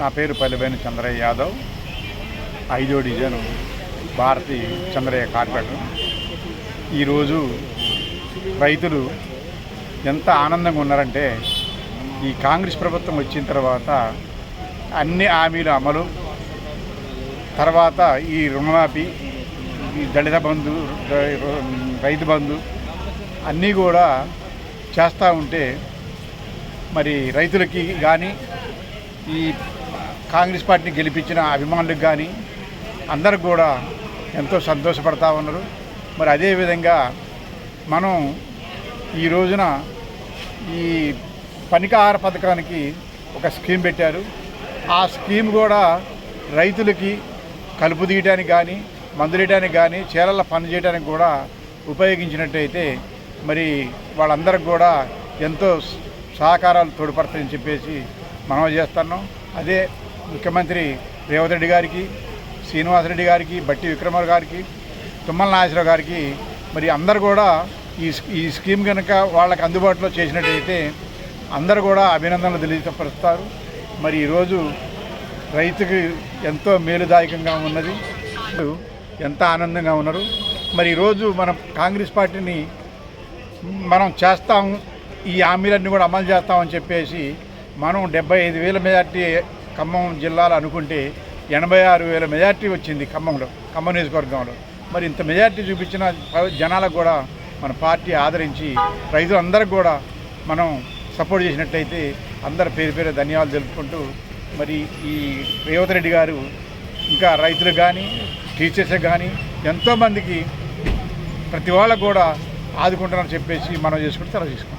నా పేరు పల్లిబైన చంద్రయ్య యాదవ్. ఐదో డివిజన్ భారతి చంద్రయ్య కార్పొరేటర్. ఈరోజు రైతులు ఎంత ఆనందంగా ఉన్నారంటే ఈ కాంగ్రెస్ ప్రభుత్వం వచ్చిన తర్వాత అన్ని హామీల అమలు తర్వాత ఈ రుణమాఫీ ఈ దళిత బంధు రైతు బంధు అన్నీ కూడా చేస్తూ ఉంటే మరి రైతులకి కానీ ఈ కాంగ్రెస్ పార్టీని గెలిపించిన అభిమానులకు కానీ అందరికి కూడా ఎంతో సంతోషపడతా ఉన్నారు. మరి అదేవిధంగా మనం ఈ రోజున ఈ పనికాహార పథకానికి ఒక స్కీమ్ పెట్టారు. ఆ స్కీమ్ కూడా రైతులకి కలుపు తీయడానికి కానీ మందులేయడానికి కానీ చీరల పని చేయడానికి కూడా ఉపయోగించినట్టయితే మరి వాళ్ళందరికి కూడా ఎంతో సహకారాలు తోడ్పడతాయని చెప్పేసి మనం చేస్తున్నాం. అదే ముఖ్యమంత్రి రేవంత్ రెడ్డి గారికి శ్రీనివాసరెడ్డి గారికి బట్టి విక్రమార్ గారికి తుమ్మల నాగేశ్వరరావు గారికి మరి అందరు కూడా ఈ ఈ స్కీమ్ కనుక వాళ్ళకి అందుబాటులో చేసినట్టయితే అందరూ కూడా అభినందనలు తెలియపరుస్తారు మరి ఈరోజు రైతుకి ఎంతో మేలుదాయకంగా ఉన్నది. ఎంత ఆనందంగా ఉన్నారు. మరి ఈరోజు మనం కాంగ్రెస్ పార్టీని మనం చేస్తాం. ఈ హామీలన్నీ కూడా అమలు చేస్తామని చెప్పేసి మనం డెబ్బై ఐదు వేల మెజార్టీ ఖమ్మం జిల్లాలో అనుకుంటే ఎనభై ఆరు వేల మెజార్టీ వచ్చింది ఖమ్మంలో ఖమ్మం నియోజకవర్గంలో. మరి ఇంత మెజార్టీ చూపించిన జనాలకు కూడా మన పార్టీ ఆదరించి రైతులందరికి కూడా మనం సపోర్ట్ చేసినట్లయితే అందరి పేరు పేరు ధన్యవాదాలు తెలుపుకుంటూ మరి ఈ రేవంత్ రెడ్డి గారు ఇంకా రైతులు కానీ టీచర్స్ కానీ ఎంతోమందికి ప్రతి వాళ్ళకు కూడా ఆదుకుంటారని చెప్పేసి మనం చేసుకుంటే తర్వాత చేసుకుంటాం